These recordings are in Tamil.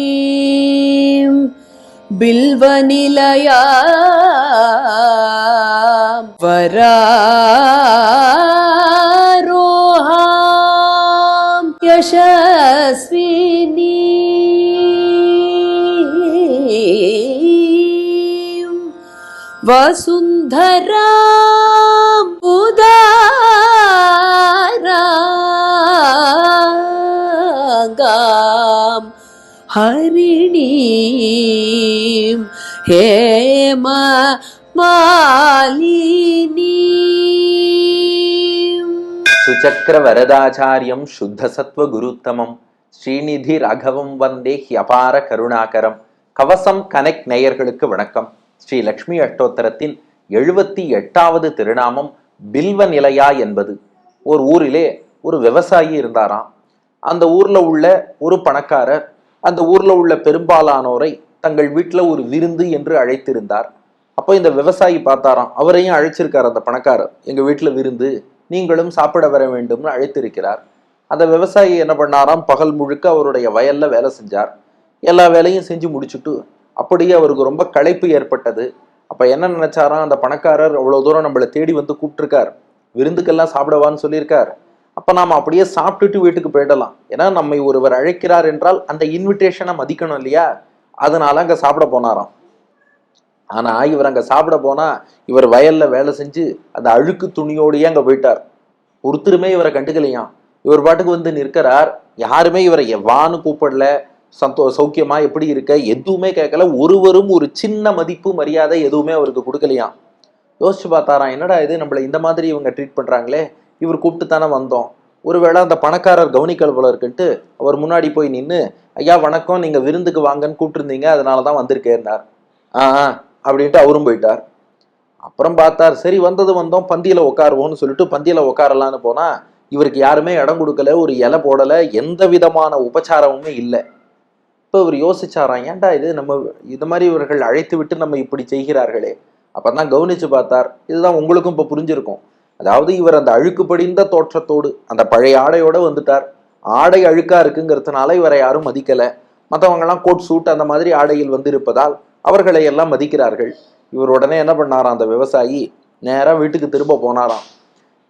भास्करीं बिल्वनिलया वसुन्धराम् उदारागाम् हरिणीं हेम मालिनीम् சுச்சக்கர வரதாச்சாரியம் சுத்த சத்வ குருத்தமம் ஸ்ரீநிதி ராகவம் வந்தே ஹியபார கருணாகரம் கவசம் கனெக்ட் நேயர்களுக்கு வணக்கம் ஸ்ரீ லக்ஷ்மி அஷ்டோத்தரத்தின் எழுபத்தி எட்டாவது திருநாமம் பில்வ நிலையா என்பது. ஒரு ஊரிலே ஒரு விவசாயி இருந்தாராம். அந்த ஊர்ல உள்ள ஒரு பணக்காரர் அந்த ஊர்ல உள்ள பெரும்பாலானோரை தங்கள் வீட்டில் ஒரு விருந்து என்று அழைத்திருந்தார். அப்போ இந்த விவசாயி பார்த்தாராம் அவரையும் அழைச்சிருக்கார் அந்த பணக்காரர். எங்க வீட்டில் விருந்து நீங்களும் சாப்பிட வர வேண்டும்னு அழைத்திருக்கிறார். அந்த விவசாயி என்ன பண்ணாராம் பகல் முழுக்க அவருடைய வயல்ல வேலை செஞ்சார். எல்லா வேலையும் செஞ்சு முடிச்சுட்டு அப்படியே அவருக்கு ரொம்ப களைப்பு ஏற்பட்டது. அப்போ என்ன நினைச்சாராம் அந்த பணக்காரர் அவ்வளோ தூரம் நம்மளை தேடி வந்து கூப்பிட்டுருக்கார். விருந்துக்கெல்லாம் சாப்பிடவான்னு சொல்லியிருக்கார். அப்போ நாம அப்படியே சாப்பிட்டுட்டு வீட்டுக்கு போயிடலாம். ஏன்னா நம்மை ஒருவர் அழைக்கிறார் என்றால் அந்த இன்விடேஷனை மதிக்கணும் இல்லையா? அதனால அங்கே சாப்பிட போனாராம். ஆனால் இவர் அங்கே சாப்பிட போனால் இவர் வயலில் வேலை செஞ்சு அந்த அழுக்கு துணியோடயே அங்கே போயிட்டார். ஒருத்தருமே இவரை கண்டுக்கலையாம். இவர் பாட்டுக்கு வந்து நிற்கிறார். யாருமே இவரை எவ்வான்னு கூப்பிடல. சந்தோ சௌக்கியமா எப்படி இருக்க? எதுவுமே கேட்கல. ஒருவரும் ஒரு சின்ன மதிப்பு மரியாதை எதுவுமே அவருக்கு கொடுக்கலையாம் யோசிச்சு பார்த்தாராம். என்னடா இது? நம்மள இந்த மாதிரி இவங்க ட்ரீட் பண்றாங்களே? இவர் கூப்பிட்டு தானே வந்தோம். ஒருவேளை அந்த பணக்காரர் கவனிக்கல் போல இருக்குன்ட்டு அவர் முன்னாடி போய் நின்று ஐயா வணக்கம். நீங்க விருந்துக்கு வாங்கன்னு கூப்பிட்டுருந்தீங்க. அதனால தான் வந்திருக்கேன்னார். ஆ ஆ அப்படின்ட்டு அவரும் போயிட்டார். அப்புறம் பார்த்தார் சரி வந்தது வந்தோம். பந்தியில உட்காருவோம்னு சொல்லிட்டு பந்தியில உட்காரலான்னு போனா இவருக்கு யாருமே இடம் கொடுக்கல. ஒரு இலை போடல. எந்த விதமான உபச்சாரமுமே இல்லை. இப்போ இவர் யோசிச்சாராம் ஏன்டா இது நம்ம இது மாதிரி இவர்கள் அழைத்து விட்டு நம்ம இப்படி செய்கிறார்களே? அப்போ தான் கவனிச்சு பார்த்தார் இதுதான் உங்களுக்கும் இப்போ புரிஞ்சிருக்கும். அதாவது இவர் அந்த அழுக்கு படிந்த தோற்றத்தோடு அந்த பழைய ஆடையோடு வந்துட்டார். ஆடை அழுக்காக இருக்குங்கிறதுனால இவரை யாரும் மதிக்கலை. மற்றவங்கெல்லாம் கோட் சூட் அந்த மாதிரி ஆடையில் வந்து இருப்பதால் அவர்களை எல்லாம் மதிக்கிறார்கள். இவர் உடனே என்ன பண்ணாராம் அந்த விவசாயி நேராக வீட்டுக்கு திரும்ப போனாராம்.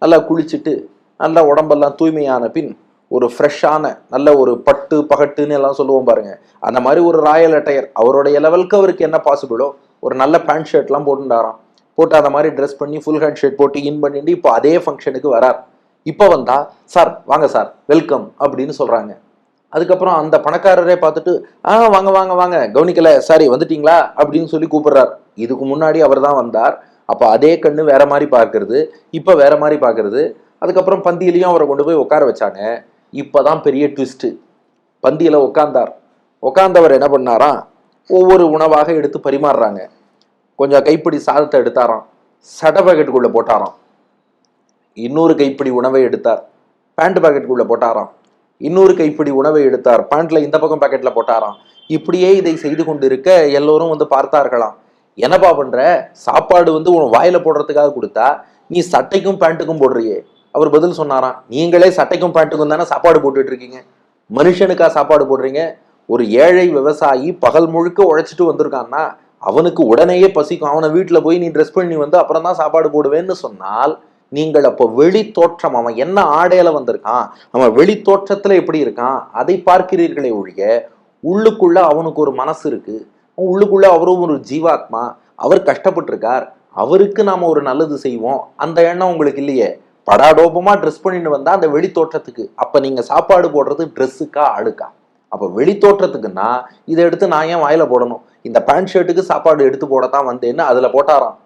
நல்லா குளிச்சுட்டு நல்லா உடம்பெல்லாம் தூய்மையான பின் ஒரு ஃப்ரெஷ்ஷான நல்ல ஒரு பட்டு பகட்டுன்னு எல்லாம் சொல்லுவோம் பாருங்க. அந்த மாதிரி ஒரு ராயல் அட்டையர் அவருடைய லெவலுக்கு அவருக்கு என்ன பாசிபிளோ ஒரு நல்ல பேண்ட் ஷர்ட்லாம் போட்டுட்டாராம் போட்டு அந்த மாதிரி ட்ரெஸ் பண்ணி ஃபுல் ஹேண்ட் ஷர்ட் போட்டு இன் பண்ணிட்டு இப்போ அதே ஃபங்க்ஷனுக்கு வரார். இப்போ வந்தா சார் வாங்க சார் வெல்கம் அப்படின்னு சொல்றாங்க. அதுக்கப்புறம் அந்த பணக்காரரே பார்த்துட்டு ஆ வாங்க வாங்க வாங்க கவனிக்கல சாரி வந்துட்டீங்களா? அப்படின்னு சொல்லி கூப்பிடுறார். இதுக்கு முன்னாடி அவர் தான் வந்தார். அப்போ அதே கண்ணு வேற மாதிரி பார்க்கறது இப்போ வேற மாதிரி பார்க்கறது. அதுக்கப்புறம் பந்தியிலையும் அவரை கொண்டு போய் உட்கார வச்சாங்க. இப்போதான் பெரிய ட்விஸ்ட்டு பந்தியில் உட்காந்தார் உட்காந்தவர் என்ன பண்ணாராம் ஒவ்வொரு உணவாக எடுத்து பரிமாறுறாங்க. கொஞ்சம் கைப்பிடி சாதத்தை எடுத்தாராம். சட்டை பாக்கெட்டுக்குள்ளே போட்டாராம். இன்னொரு கைப்பிடி உணவை எடுத்தார். பேண்ட் பாக்கெட்டுக்குள்ளே போட்டாராம். இன்னொரு கைப்பிடி உணவை எடுத்தார். பேண்ட்ல இந்த பக்கம் பாக்கெட்டில் போட்டாராம். இப்படியே இதை செய்து கொண்டு இருக்க எல்லோரும் வந்து பார்த்தார்களாம். என்னப்பா பண்ணுற சாப்பாடு வந்து உன் வாயில் போடுறதுக்காக கொடுத்தா நீ சட்டைக்கும் பேண்ட்டுக்கும் போடுறியே. அவர் பதில் சொன்னாராம் நீங்களே சட்டைக்கும் பேண்ட்டுக்கும் தானே சாப்பாடு போட்டுட்டு இருக்கீங்க? மனுஷனுக்கா சாப்பாடு போடுறீங்க? ஒரு ஏழை விவசாயி பகல் முழுக்க உழைச்சிட்டு வந்திருக்கான்னா அவனுக்கு உடனேயே பசிக்கும். அவனை வீட்டில் போய் நீ ட்ரெஸ் பண்ணி வந்து அப்புறம் தான் சாப்பாடு போடுவேன்னு சொன்னால் நீங்கள் அப்போ வெளி தோற்றம் அவன் என்ன ஆடையில வந்திருக்கான் அவன் வெளி தோற்றத்துல எப்படி இருக்கான் அதை பார்க்கிறீர்களே ஒழிய உள்ளுக்குள்ள அவனுக்கு ஒரு மனசு இருக்கு. உள்ளுக்குள்ள அவரும் ஒரு ஜீவாத்மா அவர் கஷ்டப்பட்டிருக்கார். அவருக்கு நாம ஒரு நல்லது செய்வோம். அந்த எண்ணம் உங்களுக்கு இல்லையே? படாடோபமாக ட்ரெஸ் பண்ணிட்டு வந்தால் அந்த வெளி தோற்றத்துக்கு அப்போ நீங்கள் சாப்பாடு போடுறது ட்ரெஸ்ஸுக்கா அழுக்கா அப்போ வெளி தோற்றத்துக்குன்னா இதை எடுத்து நான் ஏன் வாயில போடணும்? இந்த பேண்ட் ஷர்ட்டுக்கு சாப்பாடு எடுத்து போடத்தான் வந்தேன்னு அதில் போட்டாராம்.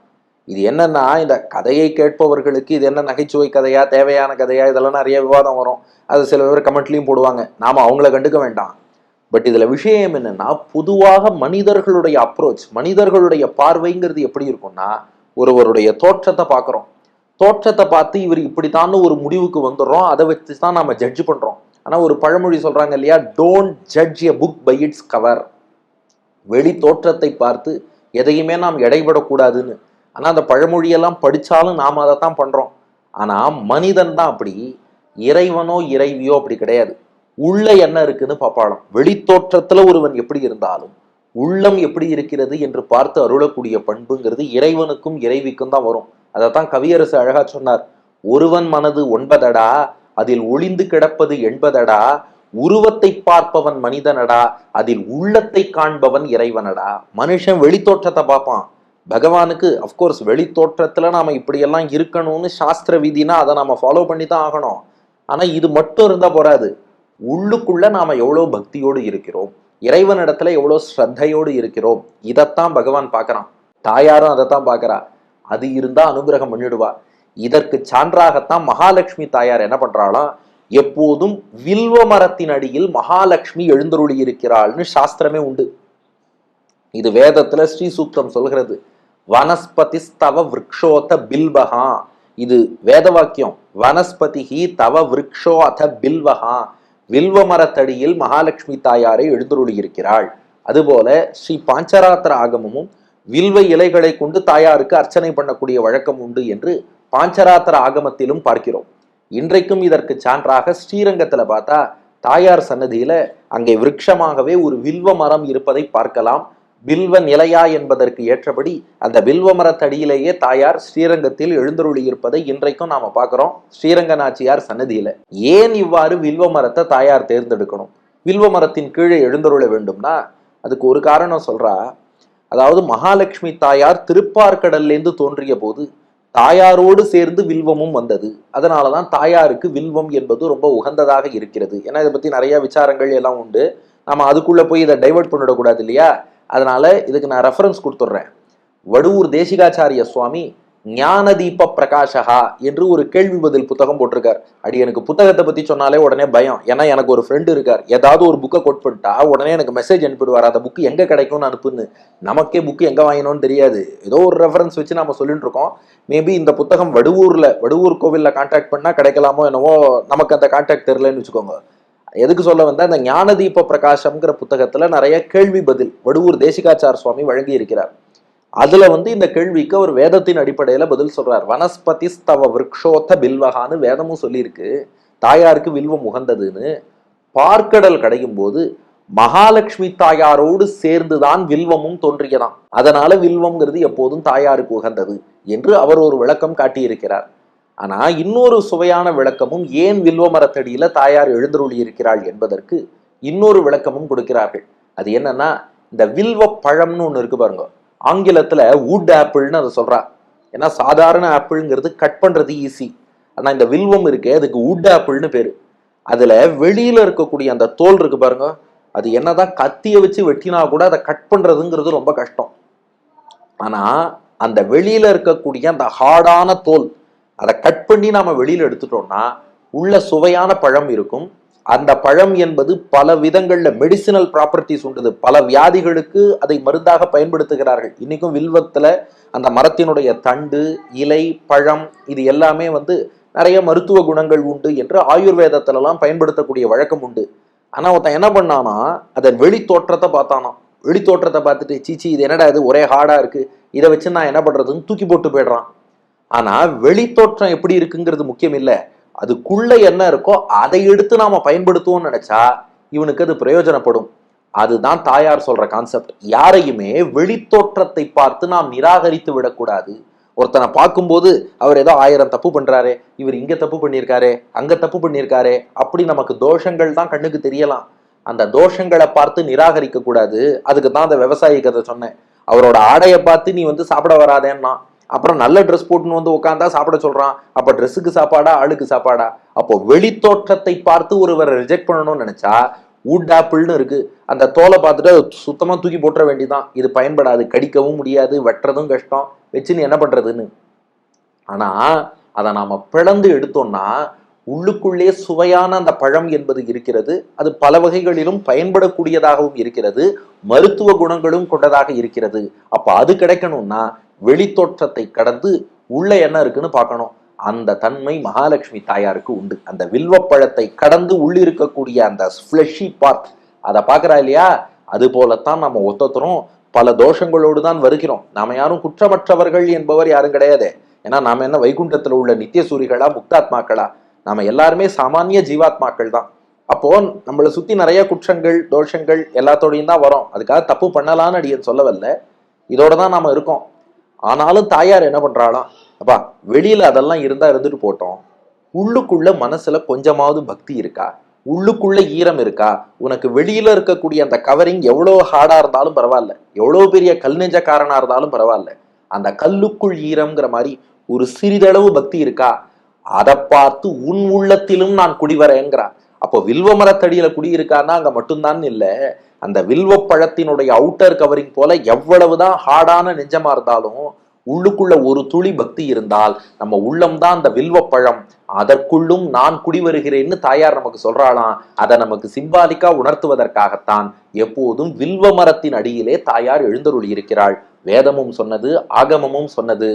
இது என்னன்னா இந்த கதையை கேட்பவர்களுக்கு இது என்ன நகைச்சுவை கதையா தேவையான கதையா? இதெல்லாம் நிறைய விவாதம் வரும். அது சில பேர் கமெண்ட்லையும் போடுவாங்க. நாம் அவங்கள கண்டுக்க வேண்டாம். பட் இதில் விஷயம் என்னன்னா பொதுவாக மனிதர்களுடைய அப்ரோச் மனிதர்களுடைய பார்வைங்கிறது எப்படி இருக்கும்னா ஒருவருடைய தோற்றத்தை பார்க்குறோம். தோற்றத்தை பார்த்து இவர் இப்படித்தான்னு ஒரு முடிவுக்கு வந்துடுறோம். அதை வச்சு தான் நம்ம ஜட்ஜ் பண்ணுறோம் ஆனால் ஒரு பழமொழி சொல்றாங்க இல்லையா? Don't judge a book by its cover வெளி தோற்றத்தை பார்த்து எதையுமே நாம் எடைபடக்கூடாதுன்னு. ஆனா அந்த பழமொழியெல்லாம் படிச்சாலும் நாம் அதை தான் பண்றோம். ஆனால் மனிதன் தான் அப்படி. இறைவனோ இறைவியோ அப்படி கிடையாது. உள்ள என்ன இருக்குன்னு பார்ப்பாளாம். வெளித்தோற்றத்தில் ஒருவன் எப்படி இருந்தாலும் உள்ளம் எப்படி இருக்கிறது என்று பார்த்து அருளக்கூடிய பண்புங்கிறது இறைவனுக்கும் இறைவிக்கும் தான் வரும். அதைத்தான் கவியரசு அழகா சொன்னார். ஒருவன் மனது ஒன்பதடா அதில் ஒளிந்து கிடப்பது எண்பதடா உருவத்தை பார்ப்பவன் மனிதனடா அதில் உள்ளத்தை காண்பவன் இறைவனடா. மனுஷன் வெளித்தோற்றத்தை பார்ப்பான். பகவானுக்கு அஃப்கோர்ஸ் வெளித்தோற்றத்தில் நாம் இப்படியெல்லாம் இருக்கணும்னு சாஸ்திர விதினா அதை நாம் ஃபாலோ பண்ணி தான் ஆகணும். ஆனால் இது மட்டும் இருந்தால் போகாது உள்ளுக்குள்ள நாம் எவ்வளோ பக்தியோடு இருக்கிறோம். இறைவனிடத்துல எவ்வளோ ஸ்ரத்தையோடு இருக்கிறோம். இதைத்தான் பகவான் பார்க்குறான். தாயாரும் அதைத்தான் பார்க்குறா. அது இருந்தால் அனுகிரகம் பண்ணிடுவா இதற்கு சான்றாகத்தான் மகாலட்சுமி தாயார் என்ன பண்றாளாம் எப்போதும் வில்வ மரத்தின் அடியில் மகாலட்சுமி எழுந்தருளி இருக்கிறாள்னு சாஸ்திரமே உண்டு. இது வேதத்துல ஸ்ரீ சூக்தம் சொல்கிறது. வனஸ்பதி ஸ்தவ விரக்ஷோத பில்வகா இது வேத வாக்கியம். வனஸ்பதிஹி தவ விரக்ஷோ அத பில்வகா வில்வ மரத்தடியில் மகாலட்சுமி தாயாரை எழுந்தருளி இருக்கிறாள். அதுபோல ஸ்ரீ பாஞ்சராத்திர ஆகமமும் வில்வ இலைகளை கொண்டு தாயாருக்கு அர்ச்சனை பண்ணக்கூடிய வழக்கம் உண்டு என்று பாஞ்சராத்திர ஆகமத்திலும் பார்க்கிறோம். இன்றைக்கும் இதற்கு சான்றாக ஸ்ரீரங்கத்தில் பார்த்தா தாயார் சன்னதியில அங்கே விருட்சமாகவே ஒரு வில்வ மரம் இருப்பதை பார்க்கலாம். வில்வ நிலையா என்பதற்கு ஏற்றபடி அந்த வில்வ மரத்தடியிலேயே தாயார் ஸ்ரீரங்கத்தில் எழுந்தருளி இருப்பதை இன்றைக்கும் நாம பார்க்கிறோம் ஸ்ரீரங்க நாச்சியார் சன்னதியில. ஏன் இவ்வாறு வில்வ மரத்தை தாயார் தேர்ந்தெடுக்கணும்? வில்வ மரத்தின் கீழே எழுந்தருள வேண்டும்னா அதுக்கு ஒரு காரணம் சொல்றா. அதாவது மகாலட்சுமி தாயார் திருப்பார்கடல்லேருந்து தோன்றிய போது தாயாரோடு சேர்ந்து வில்வமும் வந்தது. அதனாலதான் தாயாருக்கு வில்வம் என்பது ரொம்ப உகந்ததாக இருக்கிறது. ஏன்னா இதை பத்தி நிறைய விசாரங்கள் எல்லாம் உண்டு. நம்ம அதுக்குள்ள போய் இதை டைவர்ட் பண்ணிடக்கூடாது இல்லையா? அதனால இதுக்கு நான் ரெஃபரன்ஸ் கொடுத்துட்றேன். வடுவூர் தேசிகாச்சாரிய சுவாமி ஞானதீப பிரகாஷகா என்று ஒரு கேள்வி பதில் புத்தகம் போட்டிருக்கார். அடி எனக்கு புத்தகத்தை பத்தி சொன்னாலே உடனே பயம். ஏன்னா எனக்கு ஒரு ஃப்ரெண்டு இருக்கார். ஏதாவது ஒரு புக்கை கோட் பண்ணிட்டா உடனே எனக்கு மெசேஜ் அனுப்பிடுவார். அந்த புக்கு எங்க கிடைக்கும்னு அனுப்புன்னு. நமக்கே புக்கு எங்க வாங்கினோன்னு தெரியாது. ஏதோ ஒரு ரெஃபரன்ஸ் வச்சு நம்ம சொல்லிட்டு இருக்கோம். மேபி இந்த புத்தகம் வடுவூர்ல வடுவூர் கோவில்ல கான்டாக்ட் பண்ணா கிடைக்கலாமோ என்னவோ நமக்கு அந்த கான்டாக்ட் தெரியலன்னு வச்சுக்கோங்க. எதுக்கு சொல்ல வந்தா அந்த ஞானதீப பிரகாசம்ங்கிற புத்தகத்துல நிறைய கேள்வி பதில் வடுவூர் தேசிகாச்சார சுவாமி வழங்கி இருக்கிறார் அதுல வந்து இந்த கேள்விக்கு அவர் வேதத்தின் அடிப்படையில பதில் சொல்றார். வனஸ்பதி ஸ்தவ விரக்ஷோத்த பில்வகான்னு வேதமும் சொல்லியிருக்கு. தாயாருக்கு வில்வம் உகந்ததுன்னு. பார்க்கடல் கடையும் போது மகாலட்சுமி தாயாரோடு சேர்ந்துதான் வில்வமும் தோன்றியதாம். அதனால வில்வம்ங்கிறது எப்போதும் தாயாருக்கு உகந்தது என்று அவர் ஒரு விளக்கம் காட்டியிருக்கிறார். ஆனா இன்னொரு சுவையான விளக்கமும் ஏன் வில்வ மரத்தடியில தாயார் எழுந்தருளி இருக்கிறாள் என்பதற்கு இன்னொரு விளக்கமும் கொடுக்கிறார்கள். அது என்னன்னா இந்த வில்வ பழம்னு ஒன்று இருக்கு பாருங்க. ஆங்கிலத்தில் வுட் ஆப்பிள்னு அதை சொல்றா. ஏன்னா சாதாரண ஆப்பிள்ங்கிறது கட் பண்ணுறது ஈஸி ஆனால் இந்த வில்வம் இருக்கு அதுக்கு வுட் ஆப்பிள்னு பேர். அதில் வெளியில் இருக்கக்கூடிய அந்த தோல் இருக்கு பாருங்க. அது என்னதான் கத்தியை வச்சு வெட்டினா கூட அதை கட் பண்ணுறதுங்கிறது ரொம்ப கஷ்டம். ஆனால் அந்த வெளியில் இருக்கக்கூடிய அந்த ஹார்டான தோல் அதை கட் பண்ணி நாம் வெளியில் எடுத்துட்டோம்னா உள்ள சுவையான பழம் இருக்கும். அந்த பழம் என்பது பல விதங்களில் மெடிசினல் ப்ராப்பர்ட்டிஸ் உண்டுது. பல வியாதிகளுக்கு அதை மருந்தாக பயன்படுத்துகிறார்கள். இன்றைக்கும் வில்வத்தில் அந்த மரத்தினுடைய தண்டு இலை பழம் இது எல்லாமே வந்து நிறைய மருத்துவ குணங்கள் உண்டு என்று ஆயுர்வேதத்திலலாம் பயன்படுத்தக்கூடிய வழக்கம் உண்டு. ஆனால் ஒருத்தன் என்ன பண்ணானா அதன் வெளி தோற்றத்தை பார்த்தானா. வெளி தோற்றத்தை பார்த்துட்டு சீச்சி இது என்னடா இது? ஒரே ஹார்டாக இருக்குது இதை வச்சு நான் என்ன பண்ணுறதுன்னு தூக்கி போட்டு போயிடுறான். ஆனால் வெளித்தோற்றம் எப்படி இருக்குங்கிறது முக்கியம் இல்லை. அதுக்குள்ள என்ன இருக்கோ அதை எடுத்து நாம பயன்படுத்துவோம்னு நினைச்சா இவனுக்கு அது பிரயோஜனப்படும். அதுதான் தாயார் சொல்ற கான்செப்ட் யாரையுமே வெளித்தோற்றத்தை பார்த்து நாம் நிராகரித்து விடக்கூடாது. ஒருத்தனை பார்க்கும்போது அவர் ஏதோ ஆயிரம் தப்பு பண்றாரு இவர் இங்க தப்பு பண்ணியிருக்காரு அங்க தப்பு பண்ணியிருக்காரு அப்படி நமக்கு தோஷங்கள் தான் கண்ணுக்கு தெரியலாம். அந்த தோஷங்களை பார்த்து நிராகரிக்க கூடாது அதுக்கு தான் அந்த விவசாயி கதை சொன்னேன். அவரோட ஆடையை பார்த்து நீ வந்து சாப்பிட வராதேன்னா அப்புறம் நல்ல ட்ரெஸ் போட்டுன்னு வந்து உட்காந்தா சாப்பிட சொல்றான். அப்ப ட்ரெஸ்ஸுக்கு சாப்பாடா ஆளுக்கு சாப்பாடா? அப்போ வெளித்தோற்றத்தை பார்த்து ஒருவரை ரிஜெக்ட் பண்ணணும்னு நினைச்சா வுட் ஆப்பிள்னு இருக்கு. அந்த தோலை பார்த்துட்டு அதை சுத்தமா தூக்கி போட்டுற வேண்டிதான் இது பயன்படாது. கடிக்கவும் முடியாது. வெட்டுறதும் கஷ்டம். வச்சுன்னு என்ன பண்றதுன்னு? ஆனா அதை நாம பிளந்து எடுத்தோம்னா உள்ளுக்குள்ளே சுவையான அந்த பழம் என்பது இருக்கிறது. அது பல வகைகளிலும் பயன்படக்கூடியதாகவும் இருக்கிறது. மருத்துவ குணங்களும் கொண்டதாக இருக்கிறது. அப்ப அது கிடைக்கணும்னா வெளித்தோற்றத்தை கடந்து உள்ள என்ன இருக்குன்னு பார்க்கணும். அந்த தன்மை மகாலட்சுமி தாயாருக்கு உண்டு. அந்த வில்வப்பழத்தை கடந்து உள்ளிருக்கக்கூடிய அந்த ஃப்ளஷி பார்ட் அதை பார்க்குறா இல்லையா? அது போலத்தான் நம்ம ஒத்தத்தரும் பல தோஷங்களோடு தான் வருகிறோம். நாம யாரும் குற்றமற்றவர்கள் என்பவர் யாரும் கிடையாது. ஏன்னா நாம் என்ன வைகுண்டத்தில் உள்ள நித்திய சூரிகளா முக்தாத்மாக்களா? நாம் எல்லாருமே சாமானிய ஜீவாத்மாக்கள் தான். அப்போ நம்மளை சுற்றி நிறைய குற்றங்கள் தோஷங்கள் எல்லாத்தோடையும் தான் வரும். அதுக்காக தப்பு பண்ணலான்னு அடியன் சொல்ல வரல இதோட தான் நாம் இருக்கோம். ஆனாலும் தாயார் என்ன பண்றாளாம் அப்பா வெளியில அதெல்லாம் இருந்தா இருந்துட்டு போட்டோம். உள்ளுக்குள்ள மனசுல கொஞ்சமாவது பக்தி இருக்கா? உள்ளுக்குள்ள ஈரம் இருக்கா? உனக்கு வெளியில இருக்கக்கூடிய அந்த கவரிங் எவ்வளோ ஹார்டா இருந்தாலும் பரவாயில்ல. எவ்வளோ பெரிய கல் நெஞ்சக்காரனா இருந்தாலும் பரவாயில்ல. அந்த கல்லுக்குள் ஈரம்ங்கிற மாதிரி ஒரு சிறிதளவு பக்தி இருக்கா? அதை பார்த்து உன் உள்ளத்திலும் நான் குடிவரேங்கிறா அப்போ வில்வ மரத்தடியில குடியிருக்கான்னா அங்க மட்டும்தான் இல்ல. அந்த வில்வ பழத்தினுடைய அவுட்டர் கவரிங் போல எவ்வளவுதான் ஹார்டான நெஞ்சமா இருந்தாலும் உள்ளுக்குள்ள ஒரு துளி பக்தி இருந்தால் நம்ம உள்ளம்தான் அந்த வில்வ பழம் அதற்குள்ளும் நான் குடி வருகிறேன்னு தாயார் நமக்கு சொல்றாளாம். அதை நமக்கு சிம்பாலிக்கா உணர்த்துவதற்காகத்தான் எப்போதும் வில்வ மரத்தின் அடியிலே தாயார் எழுந்தருளி இருக்கிறாள். வேதமும் சொன்னது ஆகமமும் சொன்னது.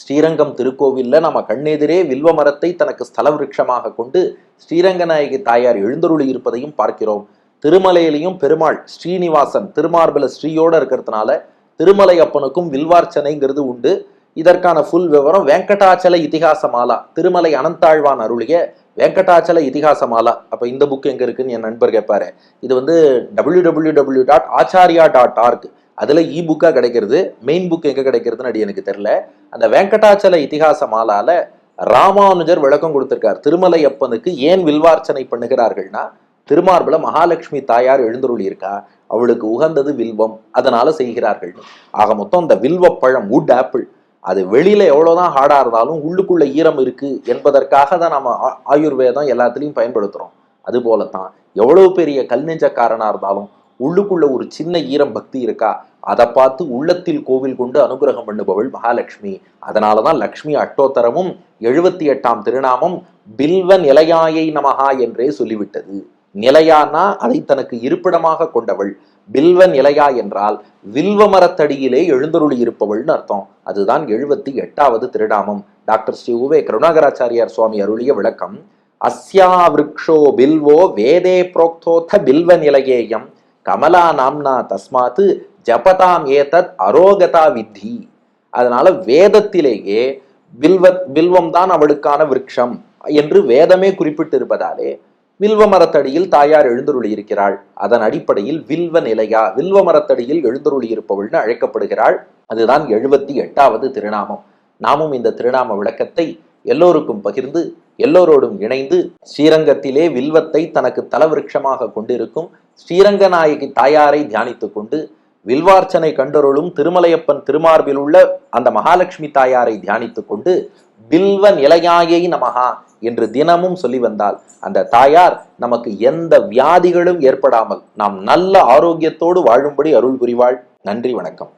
ஸ்ரீரங்கம் திருக்கோவில்ல நம்ம கண்ணெதிரே வில்வ மரத்தை தனக்கு ஸ்தல விருட்சமாக கொண்டு ஸ்ரீரங்கநாயகி தாயார் எழுந்தருளி இருப்பதையும் பார்க்கிறோம். திருமலையிலையும் பெருமாள் ஸ்ரீனிவாசன் திருமார்பல ஸ்ரீயோட இருக்கிறதுனால திருமலை அப்பனுக்கும் வில்வார்ச்சனைங்கிறது உண்டு. இதற்கான ஃபுல் விவரம் வெங்கடாச்சல இதிகாச மாலா திருமலை அனந்தாழ்வான் அருளிய வெங்கடாச்சல இதிகாச மாலா இந்த புக் எங்கே இருக்குன்னு என் நண்பர் கேட்பாரு இது வந்து W W W dot Acharya dot org அதில் இ புக்காக கிடைக்கிறது மெயின் புக் எங்கே கிடைக்கிறதுன்னு அடி எனக்கு தெரியல. அந்த வெங்கடாச்சல இதிகாச மாலால ராமானுஜர் விளக்கம் கொடுத்திருக்கார். திருமலை அப்பனுக்கு ஏன் வில்வார்ச்சனை பண்ணுகிறார்கள்னா திருமார்புல மகாலட்சுமி தாயார் எழுந்தருளி இருக்கா அவளுக்கு உகந்தது வில்வம். அதனால செய்கிறார்கள். ஆக மொத்தம் இந்த வில்வ பழம் வுட் ஆப்பிள் அது வெளியில எவ்வளவுதான் ஹார்டா இருந்தாலும் உள்ளுக்குள்ள ஈரம் இருக்கு என்பதற்காக தான் நம்ம ஆயுர்வேதம் எல்லாத்துலயும் பயன்படுத்துறோம். அது போலத்தான் எவ்வளவு பெரிய கல் நெஞ்சக்காரனா இருந்தாலும் உள்ளுக்குள்ள ஒரு சின்ன ஈரம் பக்தி இருக்கா? அதை பார்த்து உள்ளத்தில் கோவில் கொண்டு அனுகிரகம் பண்ணுபவள் மகாலட்சுமி. அதனாலதான் லக்ஷ்மி அட்டோத்தரமும் எழுபத்தி எட்டாம் திருநாமம் பில்வன் நிலையாயை நமகா என்றே சொல்லிவிட்டது. நிலையானா அதை தனக்கு இருப்பிடமாக கொண்டவள். பில்வ நிலையா என்றால் வில்வ மரத்தடியிலே எழுந்தருளி இருப்பவள்னு அர்த்தம். அதுதான் எழுபத்தி எட்டாவது திருடாமம் டாக்டர் ஸ்ரீ உவே கருணாகராச்சாரியார் சுவாமி அருளிய விளக்கம். அஸ்யா விரக்ஷோ பில்வோ வேதே புரோக்தோத பில்வ நிலையேயம். கமலா நாம்னா தஸ்மாத்து ஜபதாம் ஏதத் அரோகதா வித்தி. அதனால வேதத்திலேயே பில்வ பில்வம் தான் அவளுக்கான விருட்சம் என்று வேதமே குறிப்பிட்டிருப்பதாலே வில்வ மரத்தடியில் தாயார் எழுந்தருளி இருக்கிறாள் அதன் அடிப்படையில் வில்வ நிலையா வில்வ மரத்தடியில் எழுந்தருளி இருப்பவள்னு அழைக்கப்படுகிறாள். அதுதான் எழுபத்தி எட்டாவது திருநாமம். நாமும் இந்த திருநாம விளக்கத்தை எல்லோருக்கும் பகிர்ந்து எல்லோரோடும் இணைந்து ஸ்ரீரங்கத்திலே வில்வத்தை தனக்கு தலவிருட்சமாக கொண்டிருக்கும் ஸ்ரீரங்க நாயகி தாயாரை தியானித்துக் கொண்டு வில்வார்ச்சனை கண்டருளும் திருமலையப்பன் திருமார்பில் உள்ள அந்த மகாலட்சுமி தாயாரை தியானித்துக் கொண்டு பில்வ நிலையாயை நமகா என்று தினமும் சொல்லி வந்தால் அந்த தாயார் நமக்கு எந்த வியாதிகளும் ஏற்படாமல் நாம் நல்ல ஆரோக்கியத்தோடு வாழும்படி அருள் புரிவாள். நன்றி வணக்கம்.